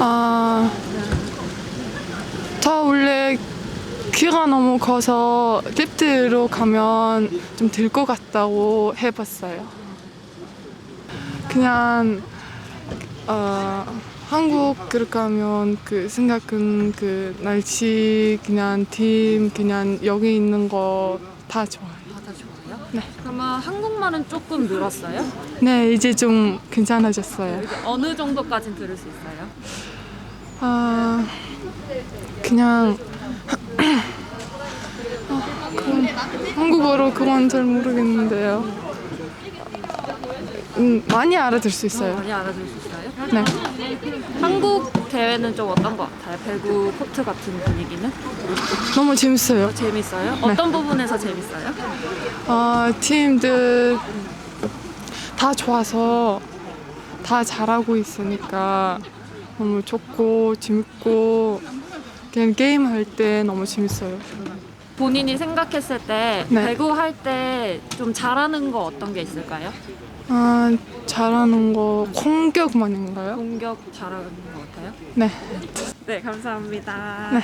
아, 저 원래 키가 너무 커서 립트로 가면 좀될것 같다고 해봤어요. 그냥 어, 한국 그렇게 하면 그 생각은 그 날씨 그냥 팀 그냥 여기 있는 거 다 좋아요. 네. 그러면 한국말은 조금 늘었어요? 네 이제 좀 괜찮아졌어요. 이제 어느 정도까진 들을 수 있어요? 아 그냥 아, 그건 한국어로 그건 잘 모르겠는데요. 음, 많이 알아들 수 있어요. 많이 알아들 수 있어요? 네. 한국 대회는 좀 어떤 것 같아요? 배구 코트 같은 분위기는? 너무 재밌어요. 재밌어요? 네. 어떤 부분에서 재밌어요? 아, 팀들 다 좋아서 다 잘하고 있으니까 너무 좋고 재밌고 그냥 게임 할 때 너무 재밌어요. 본인이 생각했을 때 네. 배구 할 때 좀 잘하는 거 어떤 게 있을까요? 아, 잘하는 거 공격만인가요? 공격 잘하는 것 같아요? 네. 네, 감사합니다. 네.